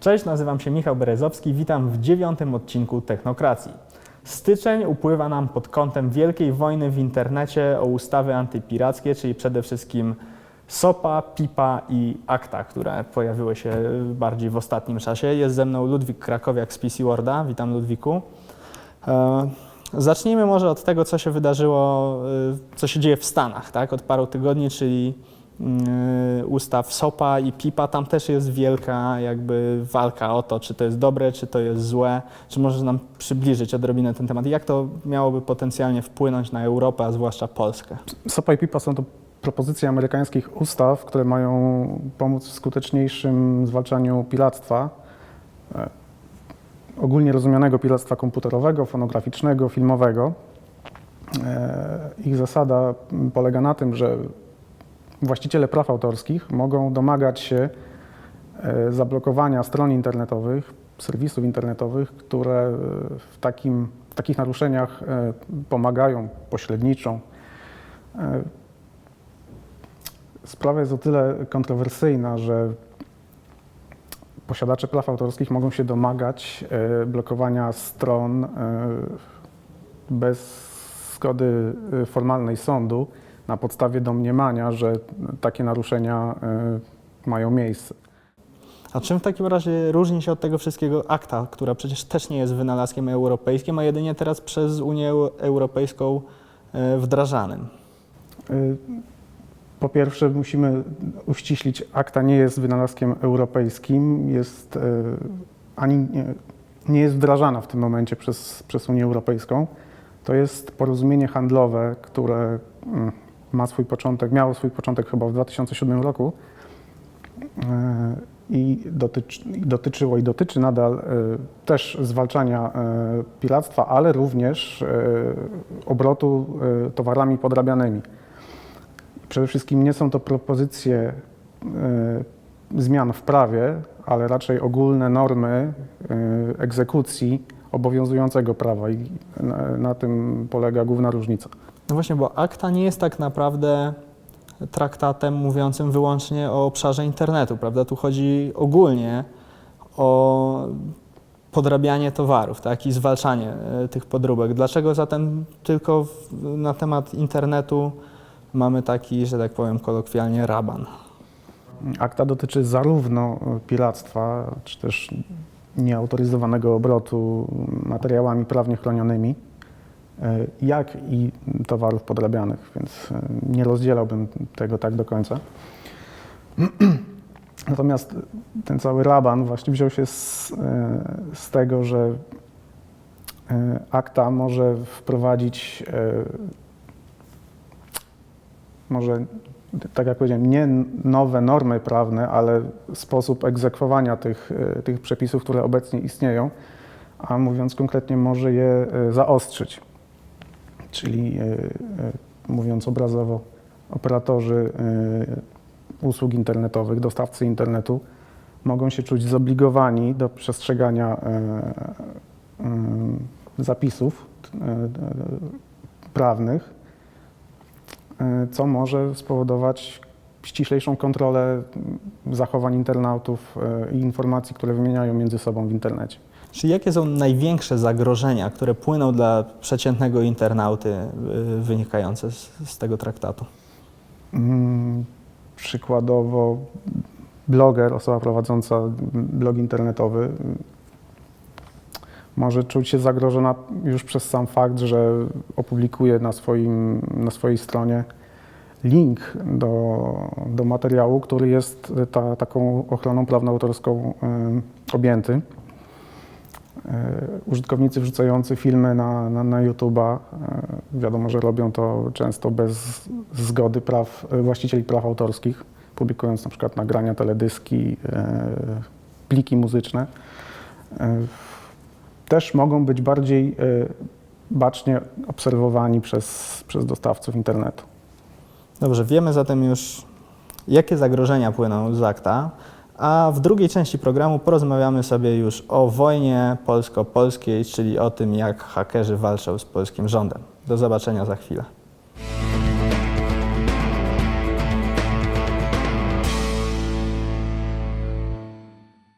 Cześć, nazywam się Michał Berezowski, witam w dziewiątym odcinku Technokracji. Styczeń upływa nam pod kątem wielkiej wojny w internecie o ustawy antypirackie, czyli przede wszystkim SOPA, PIPA i ACTA, które pojawiły się bardziej w ostatnim czasie. Jest ze mną Ludwik Krakowiak z PC Worda. Witam Ludwiku. E, Zacznijmy może od tego, co się wydarzyło, y, co się dzieje w Stanach, tak? Od paru tygodni, czyli ustaw SOPA i PIPA. Tam też jest wielka jakby walka o to, czy to jest dobre, czy to jest złe. Czy możesz nam przybliżyć odrobinę ten temat? Jak to miałoby potencjalnie wpłynąć na Europę, a zwłaszcza Polskę? SOPA i PIPA są to propozycje amerykańskich ustaw, które mają pomóc w skuteczniejszym zwalczaniu piractwa, e, ogólnie rozumianego piractwa komputerowego, fonograficznego, filmowego. E, Ich zasada polega na tym, że właściciele praw autorskich mogą domagać się e, zablokowania stron internetowych, serwisów internetowych, które e, w, takim, w takich naruszeniach e, pomagają, pośredniczą. Sprawa jest o tyle kontrowersyjna, że posiadacze praw autorskich mogą się domagać blokowania stron bez zgody formalnej sądu na podstawie domniemania, że takie naruszenia e, mają miejsce. A czym w takim razie różni się od tego wszystkiego ACTA, która przecież też nie jest wynalazkiem europejskim, a jedynie teraz przez Unię Europejską y, wdrażanym? Y, Po pierwsze, musimy uściślić, akta nie jest wynalazkiem europejskim, jest ani nie, nie jest wdrażana w tym momencie przez, przez Unię Europejską. To jest porozumienie handlowe, które mm, ma swój początek, miało swój początek chyba w 2007 roku y, i dotyczy, dotyczyło i dotyczy nadal y, też zwalczania y, piractwa, ale również obrotu towarami podrabianymi. Przede wszystkim nie są to propozycje zmian w prawie, ale raczej ogólne normy egzekucji obowiązującego prawa i na tym polega główna różnica. No właśnie, bo ACTA nie jest tak naprawdę traktatem mówiącym wyłącznie o obszarze internetu, prawda? Tu chodzi ogólnie o podrabianie towarów, tak? I zwalczanie e, tych podróbek. Dlaczego zatem tylko w, na temat internetu mamy taki, że tak powiem kolokwialnie, raban? Akta dotyczy zarówno piractwa, czy też nieautoryzowanego obrotu materiałami prawnie chronionymi, jak i towarów podrabianych, więc y, nie rozdzielałbym tego tak do końca. Natomiast ten cały raban właśnie wziął się z, y, z tego, że akta może wprowadzić może tak jak powiedziałem, nie nowe normy prawne, ale sposób egzekwowania tych, tych przepisów, które obecnie istnieją, a mówiąc konkretnie, może je zaostrzyć. Czyli, y, y, mówiąc obrazowo, operatorzy y, usług internetowych, dostawcy internetu mogą się czuć zobligowani do przestrzegania zapisów prawnych, co może spowodować ściślejszą kontrolę zachowań internautów y, i informacji, które wymieniają między sobą w internecie. Czyli jakie są największe zagrożenia, które płyną dla przeciętnego internauty y, wynikające z, z tego traktatu? Mm, Przykładowo bloger, osoba prowadząca blog internetowy y, może czuć się zagrożona już przez sam fakt, że opublikuje na, swoim, na swojej stronie link do, do materiału, który jest ta, taką ochroną prawnoautorską objęty. Y, Użytkownicy wrzucający filmy na, na, na YouTube'a, y, wiadomo, że robią to często bez zgody praw, y, właścicieli praw autorskich, publikując na przykład nagrania, teledyski, pliki muzyczne. Też mogą być bardziej bacznie obserwowani przez, przez dostawców internetu. Dobrze, wiemy zatem już, jakie zagrożenia płyną z akta, a w drugiej części programu porozmawiamy sobie już o wojnie polsko-polskiej, czyli o tym, jak hakerzy walczą z polskim rządem. Do zobaczenia za chwilę.